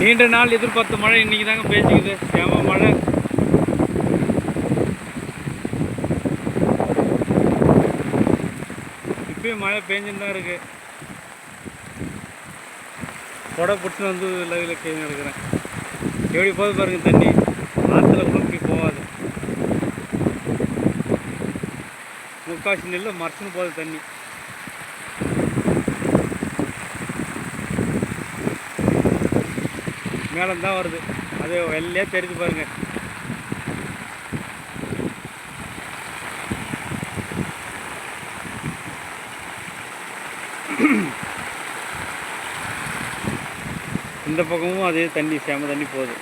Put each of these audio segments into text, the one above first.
நீண்ட நாள் எதிர்பார்த்த மழை இன்னைக்கு தாங்க பேசிக்குது சேம மழை. இப்பயும் மழை பெஞ்சுன்னு தான் இருக்கு. கொடை பிடிச்சின்னு வந்து லைவில் கேள்வி இருக்கிறேன். எப்படி போது பாருங்க தண்ணி. ஆற்றுல கூட போகாது. முக்காசி நெல்லை மறைச்சுன்னு போகுது தண்ணி. மேலே தான் வருது. அது வெள்ளையே தெரிஞ்சு பாருங்க. இந்த பக்கமும் அதே தண்ணி சேம தண்ணி போகுது.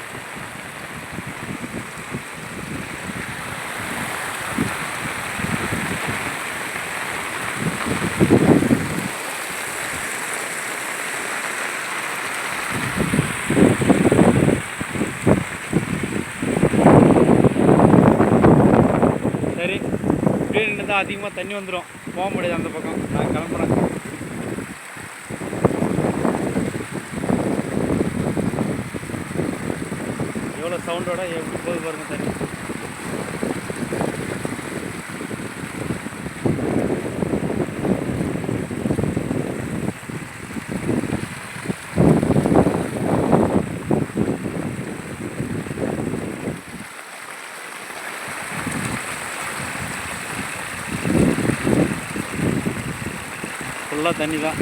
தான் அதிகமாக தண்ணி வந்துடும் போக முடியாது அந்த பக்கம். நான் கிளம்புறேன். எவ்வளோ சவுண்டோட எப்படி போகுது பாருங்கள் தண்ணி. ஃபுல்லாக தண்ணி தான்.